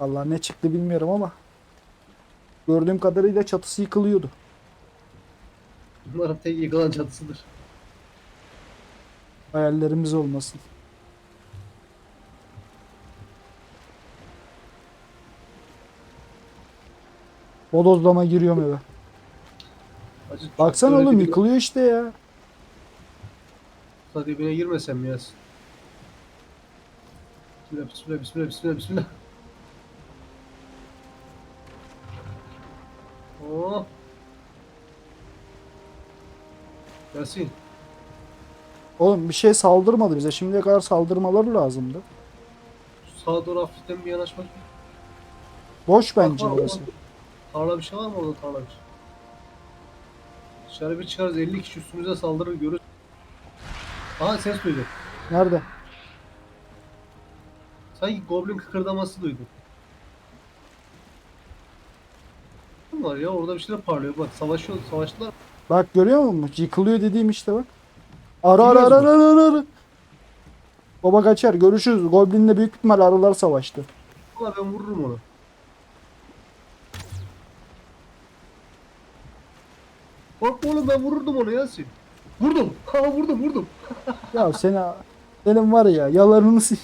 Allah ne çıktı bilmiyorum ama gördüğüm kadarıyla çatısı yıkılıyordu. Umarım tek yıkılan çatısıdır. Hayallerimiz olmasın. Bodozlama giriyorum eve. Acı Baksana oğlum yıkılıyor işte ya. Usta dibine girmesem yaz? Bismillah bismillah bismillah bismillah bismillah. Yasin. Oğlum bir şey saldırmadı bize. Şimdiye kadar saldırmaları lazımdı. Sağa doğru hafiften bir yanaşmak. Boş bence Bak, bak. Tarla bir şey var mı orada tarla bir şey? Dışarı bir çıkarız 50 kişi üstümüze saldırır görürüz. Aha ses duydum. Nerede? Sanki goblin kıkırdaması duydum. Ne var ya orada bir şeyler parlıyor bak savaşıyor savaştılar. Bak görüyor musun? Yıkılıyor dediğim işte bak. Ara ara ara ara ara ara. Baba kaçar. Görüşürüz. Goblin'le büyük ihtimal arılar savaştı. Valla ben vururum onu. Bak oğlum ben vururdum onu Yasin. Vurdum. Ha vurdum vurdum. Ya seni senin var ya yalarını si-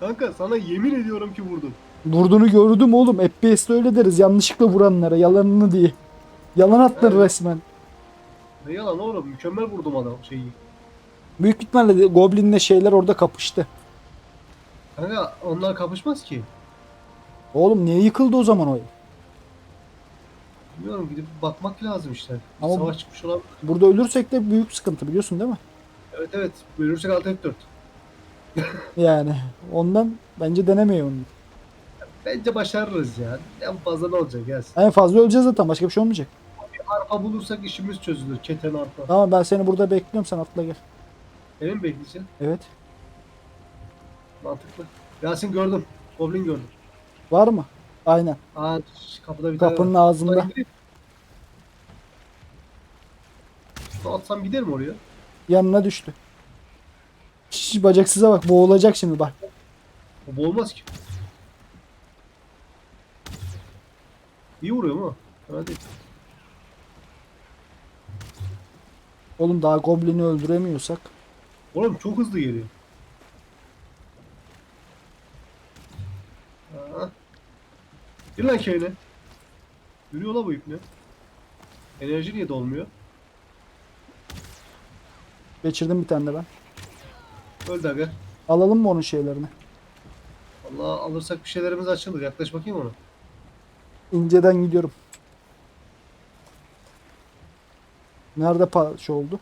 Kanka sana yemin ediyorum ki vurdum. Vurduğunu gördüm oğlum. FPS'te öyle deriz. Yanlışlıkla vuranlara yalanını diye. Yalan attın Evet. resmen. Ne yalan oğlum mükemmel vurdum adam şeyi. Büyük ihtimalle de Goblin'le şeyler orada kapıştı. Kanka onlar kapışmaz ki. Oğlum niye yıkıldı o zaman o ev? Bilmiyorum gidip bakmak lazım işte. Ama- Savaş çıkmış olabilir. Burada ölürsek de büyük sıkıntı biliyorsun değil mi? Evet evet. Bölürsek 6 F4. Yani ondan bence denemeyin onu. Bence başarırız ya. En fazla ne olacak gelsin. En fazla öleceğiz zaten başka bir şey olmayacak. Arpa bulursak işimiz çözülür. Keten arpa. Tamam ben seni burada bekliyorum sen atla gel. Emin mi bekleyeceksin? Evet. Mantıklı. Yasin gördüm. Goblin gördüm. Var mı? Aynen. Aa kapıda bir Kapının tane var. ağzında. Şunu atsam gider mi oraya? Yanına düştü. Şş, bacaksıza bak boğulacak şimdi bak. O boğulmaz ki. İyi vuruyor mu? Fena değil. Oğlum daha goblini öldüremiyorsak. Oğlum çok hızlı geliyor. Aa. Gir lan köyüne. Yürüyor la bu ip ne? Enerji niye dolmuyor? Geçirdim bir tane de ben. Öldü aga. Alalım mı onun şeylerini? Allah alırsak bir şeylerimiz açılır. Yaklaş bakayım ona. İnceden gidiyorum. Nerede pa şey oldu?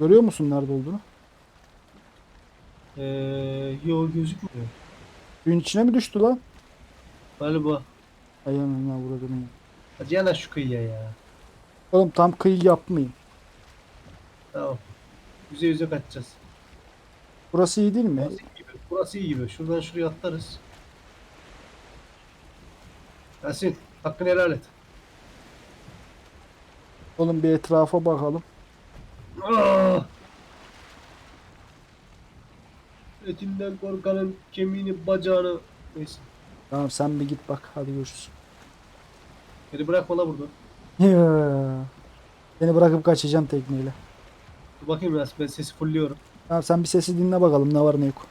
Görüyor musun nerede olduğunu? Ee, yo gözükmüyor. Suyun içine mi düştü lan? Galiba. Ay anam burada ya. Hadi yanaş şu kıyıya ya. Oğlum tam kıyı yapmayın. Tamam. Yüze yüze kaçacağız. Burası iyi değil mi? Burası iyi gibi. Burası iyi gibi. Şuradan şuraya atlarız. Yasin hakkını helal et. Oğlum bir etrafa bakalım. Ah! Etinden korkanın kemiğini, bacağını... Neyse. Tamam sen bir git bak. Hadi görüşürüz. Beni bırakma la burada. Ya. Seni bırakıp kaçacağım tekneyle. Dur bakayım Yasin ben sesi fulluyorum. Tamam sen bir sesi dinle bakalım ne var ne yok.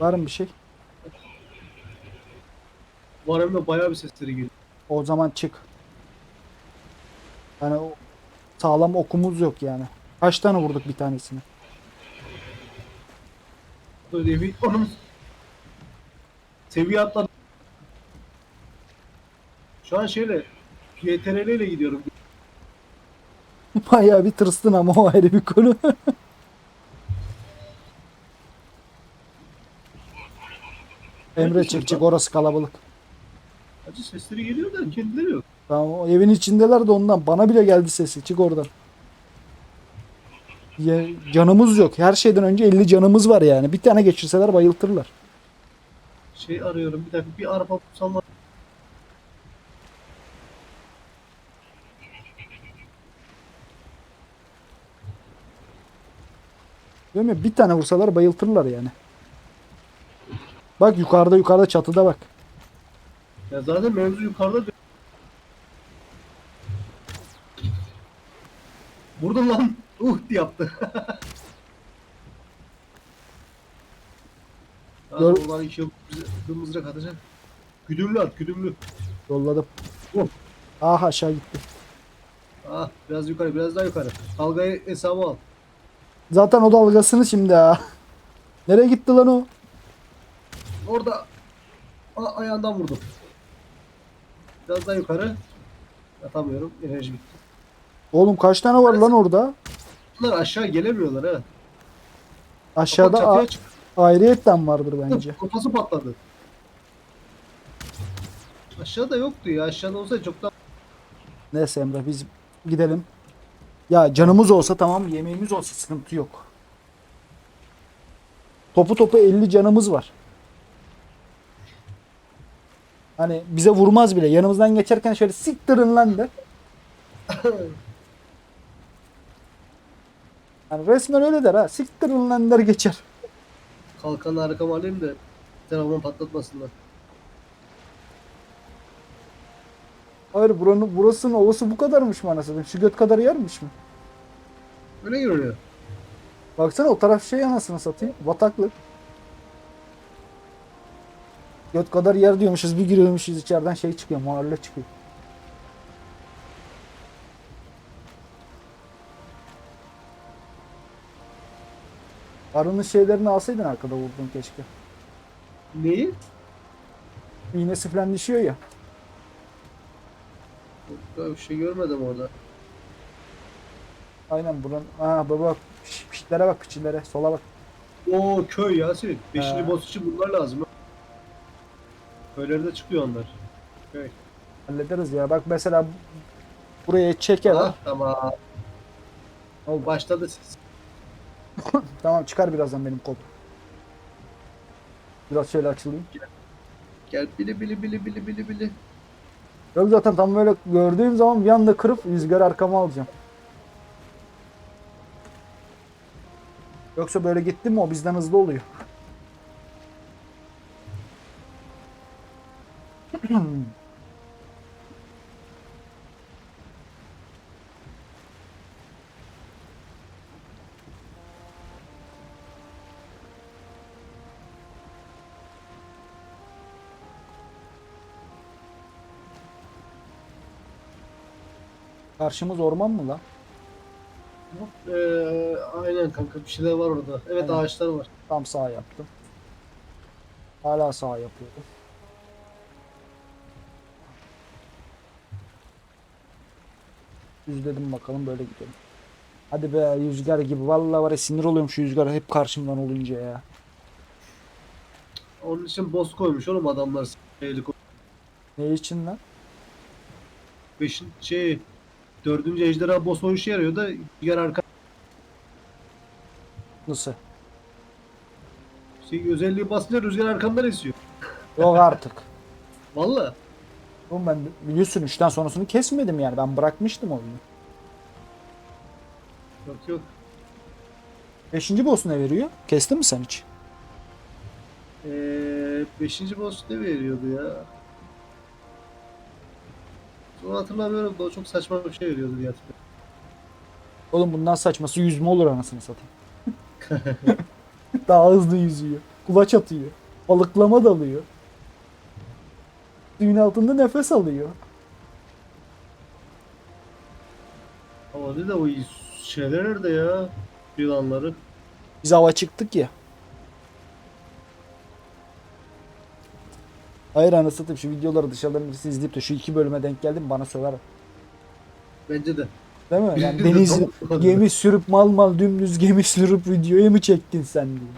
Var mı bir şey? Var hem de bayağı bir sesleri geliyor. O zaman çık. Yani o sağlam okumuz yok yani. Kaç tane vurduk bir tanesini? Bir onun seviye atladım. Şu an şeyle YTRL ile gidiyorum. Bayağı bir tırstın ama o ayrı bir konu. Emre çık çık orası kalabalık. Acı sesleri geliyor da kendileri yok. Tamam o evin içindeler de ondan. Bana bile geldi sesi. Çık oradan. Ya, canımız yok. Her şeyden önce 50 canımız var yani. Bir tane geçirseler bayıltırlar. Şey arıyorum bir dakika bir araba bulsam var. Değil mi? Bir tane vursalar bayıltırlar yani. Bak yukarıda yukarıda çatıda bak. Ya zaten mevzu yukarıda. Burada lan. Uh yaptı. Gör- Abi olan iki yok bize mızrak atacak. Güdümlü at güdümlü. Yolladım. Oh. Ah aşağı gitti. Ah biraz yukarı biraz daha yukarı. Dalgayı hesabı al. Zaten o dalgasını şimdi ha. Nereye gitti lan o? Orada A- ayağından vurdum. Biraz daha yukarı. Atamıyorum. Enerji bitti. Oğlum kaç tane var lan orada? Bunlar aşağı gelemiyorlar ha. Aşağıda Kapat, çatıya a- çık. ayrıyetten vardır bence. Kafası patladı. Aşağıda yoktu ya. Aşağıda olsaydı çok daha... Neyse Emre biz gidelim. Ya canımız olsa tamam yemeğimiz olsa sıkıntı yok. Topu topu 50 canımız var. Hani bize vurmaz bile. Yanımızdan geçerken şöyle siktirin lan der. Yani resmen öyle der ha. Siktirin lan der geçer. Kalkanı arkama alayım da telefon patlatmasınlar. Hayır buranın, burasının ovası bu kadarmış mı anasını? Şu göt kadar yermiş mi? Öyle görünüyor. Baksana o taraf şey anasını satayım. Bataklık. Göt kadar yer diyormuşuz bir giriyormuşuz içeriden şey çıkıyor mahalle çıkıyor. Arının şeylerini alsaydın arkada vurdun keşke. Neyi? İğnesi falan düşüyor ya. Böyle bir şey görmedim orada. Aynen buranın. Aa baba piş, pişlere bak piçilere sola bak. Oo köy Yasin. Beşinci boss için bunlar lazım. Ha. Köylerde çıkıyor onlar. Köy. Hallederiz ya. Bak mesela buraya çeker. Ah, tamam. Oldu. Başladı siz. Tamam çıkar birazdan benim kol. Biraz şöyle açılayım. Gel bili bili bili bili bili bili. Yok zaten tam böyle gördüğüm zaman bir anda kırıp rüzgar arkama alacağım. Yoksa böyle gitti mi o bizden hızlı oluyor. Karşımız orman mı lan? Ee, aynen kanka bir şeyler var orada. Evet Aynen. ağaçlar var. Tam sağ yaptım. Hala sağ yapıyorum. Düzledim bakalım böyle gidelim. Hadi be rüzgar gibi. Vallahi var ya sinir oluyorum şu rüzgar hep karşımdan olunca ya. Onun için boss koymuş oğlum adamlar. Helikopter. Ne için lan? Beşin şey dördüncü ejderha boss o işe yarıyor da diğer arka Nasıl? şey, özelliği basınca rüzgar arkamdan esiyor. Yok artık. Valla. Oğlum ben biliyorsun 3'ten sonrasını kesmedim yani. Ben bırakmıştım oyunu. Yok yok. 5. boss ne veriyor? Kestin mi sen hiç? Ee, beşinci boss ne veriyordu ya? Sonra hatırlamıyorum da o çok saçma bir şey veriyordu diye hatırlıyorum. Oğlum bundan saçması yüzme olur anasını satayım. Daha hızlı yüzüyor. Kulaç atıyor. Balıklama dalıyor. Suyun altında nefes alıyor. Ama ne de o şeyler nerede ya? Yılanları. Biz hava çıktık ya. Hayır anasını satayım şu videoları dışarıdan birisi izleyip de şu iki bölüme denk geldi mi bana söver. Bence de. Değil mi? Yani de deniz tam- gemi sürüp mal mal dümdüz gemi sürüp videoya mı çektin sen diye.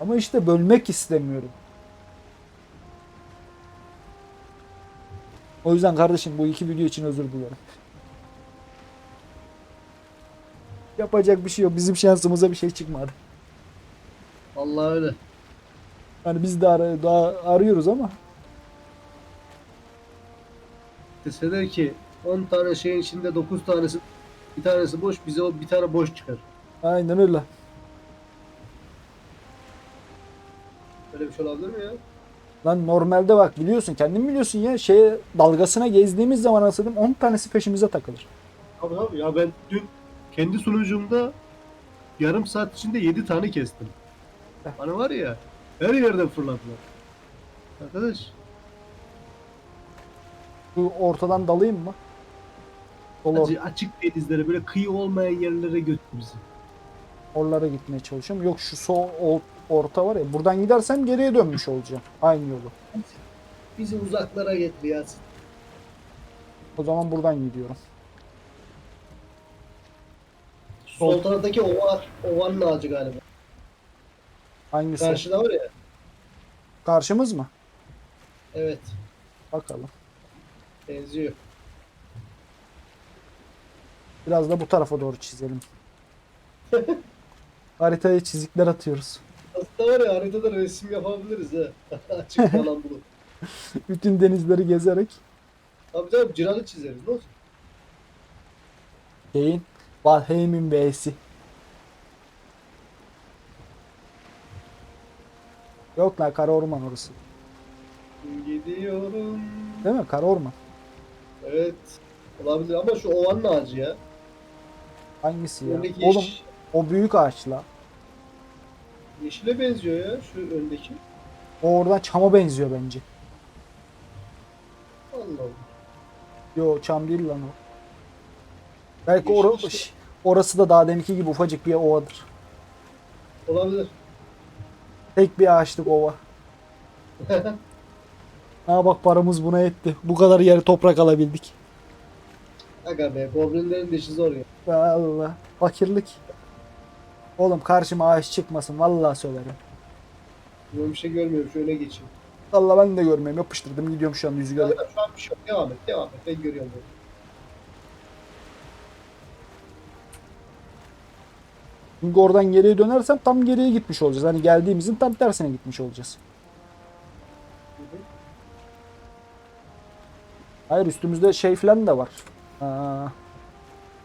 Ama işte bölmek istemiyorum. O yüzden kardeşim bu iki video için özür dilerim. Yapacak bir şey yok. Bizim şansımıza bir şey çıkmadı. Vallahi öyle. Hani biz de ara- daha arıyoruz ama Deseler ki 10 tane şeyin içinde 9 tanesi Bir tanesi boş bize o bir tane boş çıkar. Aynen öyle. Öyle bir şey olabilir mi ya? Lan normalde bak biliyorsun kendin biliyorsun ya şeye dalgasına gezdiğimiz zaman asılım 10 tanesi peşimize takılır. Abi abi ya ben dün kendi sunucumda yarım saat içinde 7 tane kestim. Heh. Hani var ya her yerden fırladılar. Arkadaş Şu ortadan dalayım mı? Sol or- acı, açık denizlere böyle kıyı olmayan yerlere götür bizi. oralara gitmeye çalışıyorum. Yok şu sol o- orta var ya buradan gidersem geriye dönmüş olacağım. Aynı yolu. Bizi uzaklara getir ya. O zaman buradan gidiyorum. Sol taraftaki ova, ovanın ağacı galiba. Hangisi? Karşıda var ya. Karşımız mı? Evet. Bakalım. Benziyor. Biraz da bu tarafa doğru çizelim. Haritaya çizikler atıyoruz. Aslında var ya haritada resim yapabiliriz ha. Açık falan bulup. Bütün denizleri gezerek Tabii canım ciralı çizeriz ne olsun. şeyin Valheim'in V'si. Yok lan kara orman orası. Gidiyorum. Değil mi? Kara orman. Evet. Olabilir ama şu ovanın ağacı ya. Hangisi ya? Öndeki Oğlum yeş- o büyük ağaçla. yeşile benziyor ya şu öndeki. O oradan çama benziyor bence. Allah Allah. Yo çam değil lan o. Belki Yeşil işte. orası da daha deminki gibi ufacık bir ovadır. Olabilir. Tek bir ağaçlık ova. Ha bak paramız buna yetti. Bu kadar yeri toprak alabildik. Aga be goblinlerin dişi zor ya. Allah. Fakirlik. Oğlum karşıma ağaç çıkmasın. Vallahi söylerim. Ben bir şey görmüyorum şöyle geçeyim. Vallahi ben de görmeyeyim. Yapıştırdım gidiyorum şu an rüzgarı. Aga, şu an bir şey yok. Devam et devam et. Ben görüyorum bunu. Çünkü oradan geriye dönersem tam geriye gitmiş olacağız. Hani geldiğimizin tam tersine gitmiş olacağız. Hayır üstümüzde şey falan da var. Aa,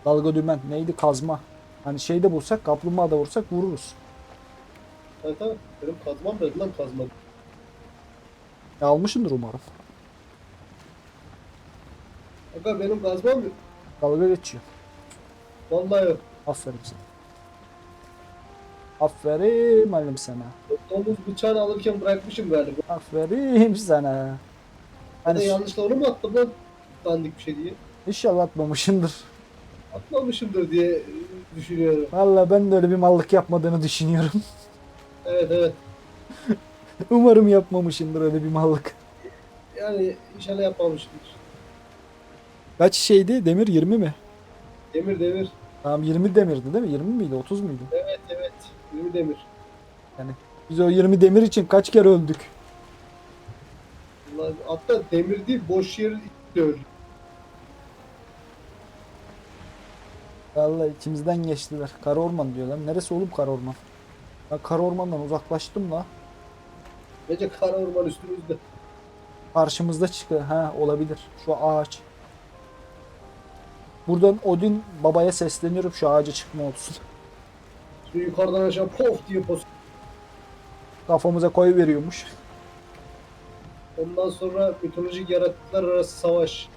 dalga dümen. Neydi? Kazma. Hani şeyde bulsak, kaplumbağa da vursak vururuz. Tamam tamam. Benim kazmam nerede lan kazmam. Ya almışındır umarım. Aga benim kazmam yok. Dalga geçiyor. Vallahi yok. Aferin sana. Aferin halim sana. Domuz bıçağını alırken bırakmışım galiba. Aferin sana. Hani Hani yanlışla onu mu attım lan? Dandik bir şey diye. inşallah atmamışındır. Atmamışımdır diye e, düşünüyorum. Valla ben de öyle bir mallık yapmadığını düşünüyorum. Evet evet. Umarım yapmamışımdır öyle bir mallık. Yani inşallah yapmamışımdır. Kaç şeydi? Demir 20 mi? Demir demir. Tamam 20 demirdi değil mi? 20 miydi? 30 muydu? Evet evet. Demir demir. Biz o 20 demir için kaç kere öldük? Vallahi, hatta demir değil boş yer öldü. Vallahi içimizden geçtiler. Kara orman diyorlar. Neresi oğlum kara orman? Ben kara ormandan uzaklaştım la. Bence kara orman üstümüzde. Karşımızda çıkıyor. Ha olabilir. Şu ağaç. Buradan Odin babaya sesleniyorum şu ağaca çıkma olsun. Şu yukarıdan aşağı pof diye pos. Kafamıza koy veriyormuş. Ondan sonra mitolojik yaratıklar arası savaş.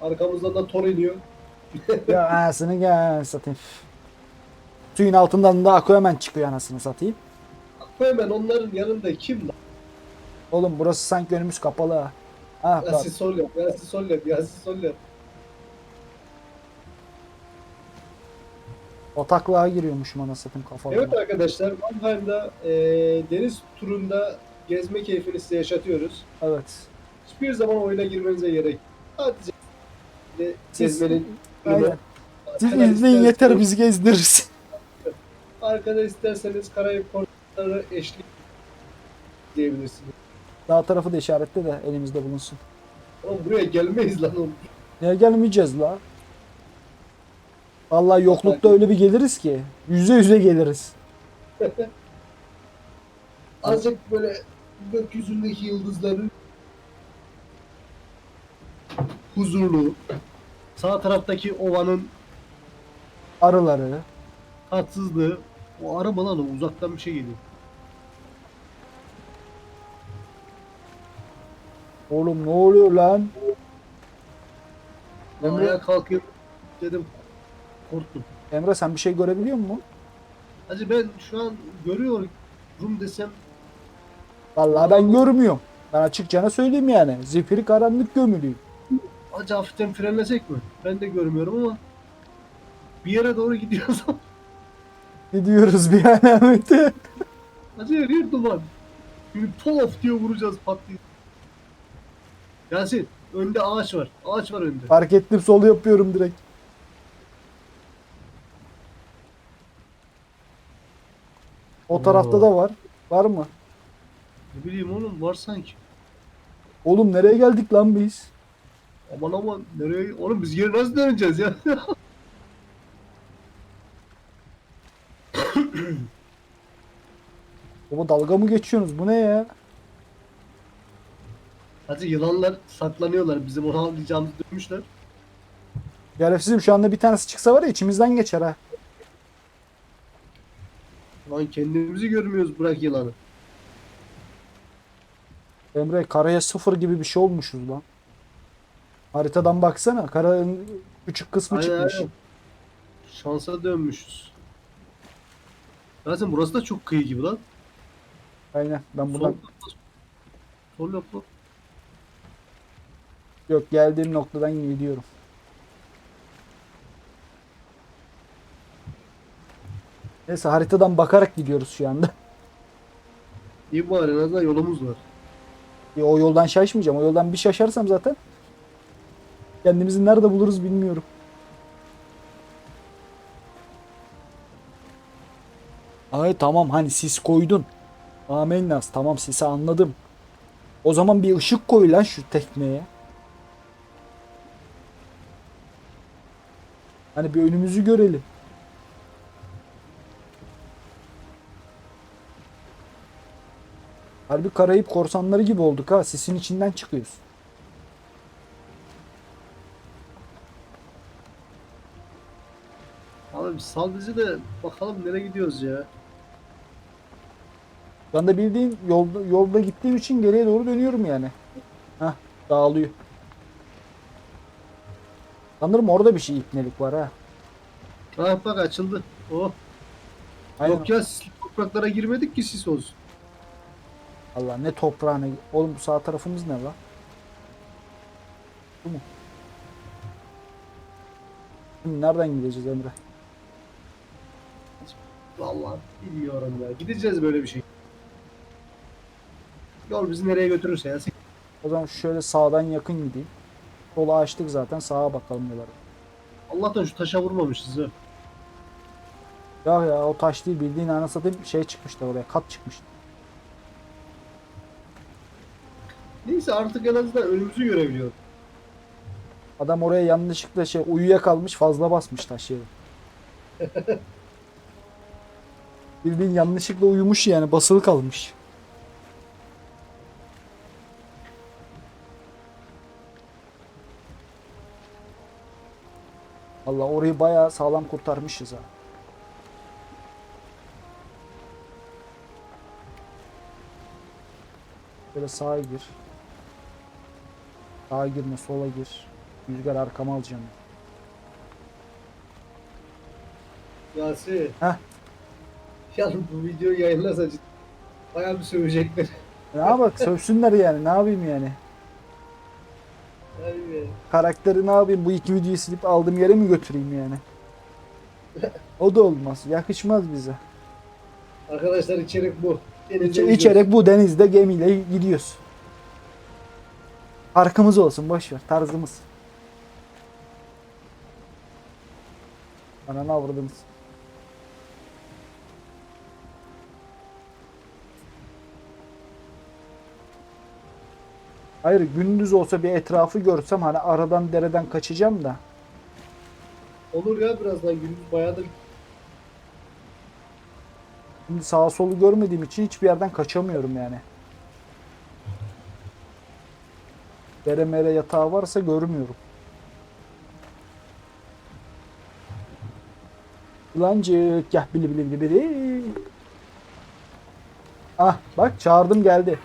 Arkamızdan da Thor iniyor. ya anasını gel satayım. Suyun altından da Aquaman çıkıyor anasını satayım. Hemen onların yanında kim lan? Oğlum burası sanki önümüz kapalı ha. Ah. Yasin sol yap, Yasin sol yap, Yasin sol yap. Bataklığa giriyormuşum anasını satayım kafama. Evet arkadaşlar, Mannheim'da e, deniz turunda gezme keyfini size yaşatıyoruz. Evet. Hiçbir zaman oyuna girmenize gerek yok. Sadece de Siz- gezmenin Aynen. Siz izleyin yeter biz gezdiririz. Arkada isterseniz Karayip portları eşlik diyebilirsiniz. Dağ tarafı da işaretle de elimizde bulunsun. Oğlum buraya gelmeyiz lan oğlum. Niye gelmeyeceğiz la? Vallahi yoklukta öyle bir geliriz ki. Yüze yüze geliriz. Azıcık böyle gökyüzündeki yıldızların huzurlu, Sağ taraftaki ovanın Arıları. tatsızlığı. O araba lan o uzaktan bir şey geliyor. Oğlum ne oluyor lan? Emre- Ayağa kalkayım dedim. Korktum. Emre sen bir şey görebiliyor musun? Hacı ben şu an görüyorum desem Vallahi ben görmüyorum. Ben açıkçana söyleyeyim yani. Zifiri karanlık gömülüyüm. Hacı hafiften frenlesek mi? Ben de görmüyorum ama bir yere doğru gidiyoruz. Gidiyoruz bir alamete. Hacı yer duman. Şimdi pof diye vuracağız patlıyor. Yasin önde ağaç var. Ağaç var önde. Fark ettim sol yapıyorum direkt. O tarafta da var. Var mı? Ne bileyim oğlum var sanki. Oğlum nereye geldik lan biz? Aman aman nereye? Oğlum biz geri nasıl döneceğiz ya? Baba dalga mı geçiyorsunuz? Bu ne ya? Hacı yılanlar saklanıyorlar. Bizim onu avlayacağımızı dönmüşler. Şerefsizim şu anda bir tanesi çıksa var ya içimizden geçer ha. Lan kendimizi görmüyoruz bırak yılanı. Emre karaya sıfır gibi bir şey olmuşuz lan. Haritadan baksana karanın küçük kısmı Aynen, çıkmış. aynen. Şansa dönmüşüz. Zaten burası da çok kıyı gibi lan. Aynen ben buradan. Sol lan. yok geldiğim noktadan gidiyorum. Neyse haritadan bakarak gidiyoruz şu anda. İyi bari en azından yolumuz var. E, o yoldan şaşmayacağım. O yoldan bir şaşarsam zaten kendimizi nerede buluruz bilmiyorum. Ay tamam hani sis koydun. Amennas tamam sisi anladım. O zaman bir ışık koy lan şu tekneye. Hani bir önümüzü görelim. Harbi Karayip korsanları gibi olduk ha. Sisin içinden çıkıyoruz. Abi sal bizi de bakalım nereye gidiyoruz ya. Ben de bildiğin yolda, yolda gittiğim için geriye doğru dönüyorum yani. Hah dağılıyor. Sanırım orada bir şey ipnelik var ha. Ah bak açıldı. Oh. Aynen. Yok ya topraklara girmedik ki sis olsun. Allah ne toprağına. Oğlum bu sağ tarafımız ne lan? Bu mu? Şimdi nereden gideceğiz Emre? Vallahi bilmiyorum ya. Gideceğiz böyle bir şey. Yol bizi nereye götürürse ya. O zaman şöyle sağdan yakın gideyim. Sola açtık zaten sağa bakalım neler. Allah'tan şu taşa vurmamışız ha. Ya ya o taş değil bildiğin ana satayım şey çıkmıştı oraya kat çıkmıştı. Neyse artık en azından önümüzü görebiliyoruz. Adam oraya yanlışlıkla şey uyuyakalmış fazla basmış taş yeri. Bildiğin yanlışlıkla uyumuş yani basılı kalmış. Allah orayı bayağı sağlam kurtarmışız ha. Böyle sağa gir. Sağa girme sola gir. Rüzgar arkama alacağım. Yasin. Heh. Yalnız bu videoyu yayınlarsa bayağı bir sövecekler. Ne bak sövsünler yani ne yapayım yani. Ay be. Karakteri ne yapayım bu iki videoyu silip aldığım yere mi götüreyim yani. O da olmaz. Yakışmaz bize. Arkadaşlar içerik bu. Denize İçe, gidiyoruz. içerek bu denizde gemiyle gidiyoruz. Farkımız olsun boş ver tarzımız. Bana ne avradınız? Hayır gündüz olsa bir etrafı görsem hani aradan dereden kaçacağım da. Olur ya birazdan gündüz bayağıdır Şimdi sağa solu görmediğim için hiçbir yerden kaçamıyorum yani. Dere mere yatağı varsa görmüyorum. Yılancık. Gel bili bili bili. Ah bak çağırdım geldi.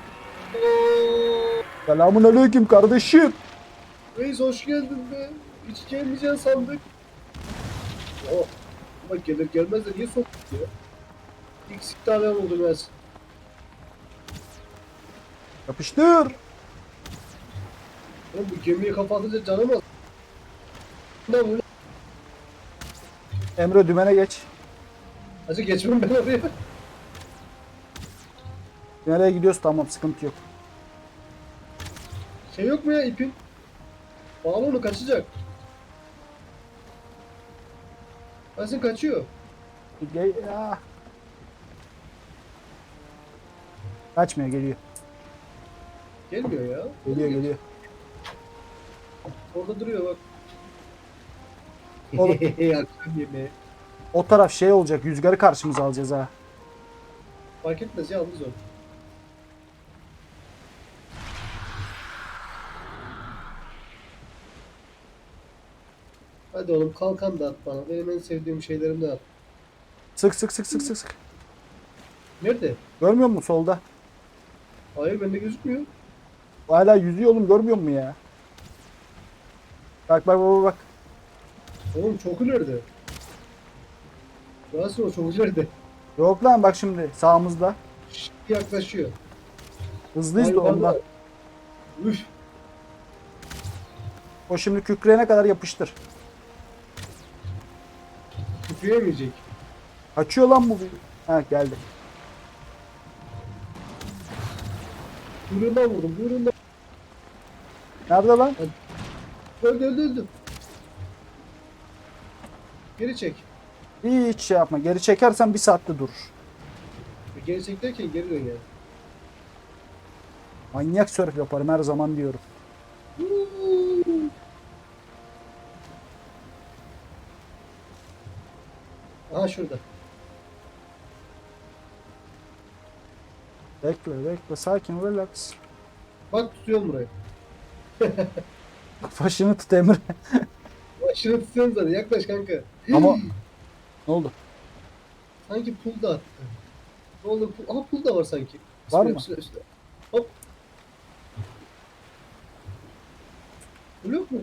Selamun aleyküm kardeşim. Reis hoş geldin be. Hiç gelmeyeceğini sandık. Oh. Ama gelir gelmez de niye soktuk ya? Eksik tane oldu ben. Yapıştır. Oğlum bu gemiyi kapatınca canım az. Ne bu? Emre dümene geç. Hacı geçmem ben oraya. Nereye gidiyoruz tamam sıkıntı yok. Şey yok mu ya ipin? Bağla onu kaçacak. Kaçın kaçıyor. Gel, ah. Kaçmıyor geliyor. Gelmiyor ya. Geliyor geliyor. Orada duruyor bak. Oğlum. Akşam yemeği. O taraf şey olacak rüzgarı karşımıza alacağız ha. Fark etmez ya alırız onu. Hadi oğlum kalkan da at bana. Benim en sevdiğim şeylerim de at. Sık sık sık sık sık sık. Nerede? Görmüyor musun solda? Hayır bende gözükmüyor. Hala yüzüyor oğlum görmüyor musun ya? Bak bak bak bak. Oğlum çok ileride. Nasıl o çok ileride? Yok lan bak şimdi sağımızda. Şşt, yaklaşıyor. Hızlıyız da ondan. da- Üf. O şimdi kükreyene kadar yapıştır. Küfreyemeyecek. Kaçıyor lan bu. Ha geldi. Kuyruğundan vurdum. Kuyruğundan. Nerede lan? Öldü öldü öldü. Geri çek. Hiç şey yapma. Geri çekersen bir saatte durur. Geri çek derken geri dön yani. Manyak sörf yaparım her zaman diyorum. Aha şurada. Bekle bekle sakin relax. Bak tutuyorum burayı. Başını tut Emre. Aşırı tutuyorum zaten. Yaklaş kanka. Ama ne oldu? Sanki pul da attı. Ne oldu? Pul... Aha pul da var sanki. Var mı? Üstüne, üstüne. Hop. Pul yok mu?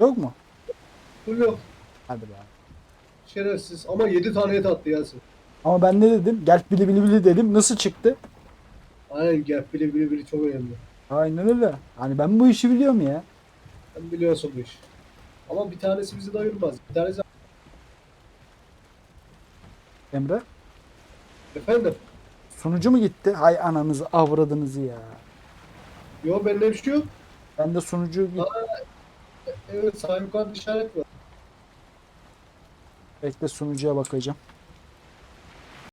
Yok mu? Pul yok. Hadi be. Şerefsiz. Ama 7 tane et attı Yasin. Ama ben ne dedim? Gel bili bili bili dedim. Nasıl çıktı? Aynen gel. Bile bile bile çok önemli. Aynen öyle. Hani ben bu işi biliyorum ya. Sen biliyorsun bu işi. Ama bir tanesi bizi doyurmaz. Bir tanesi... Emre. Efendim? Sunucu mu gitti? Hay ananızı avradınızı ya. Yo bende bir şey yok. Ben de sunucu gitti. Evet sağ yukarıda işaret var. Bekle sunucuya bakacağım.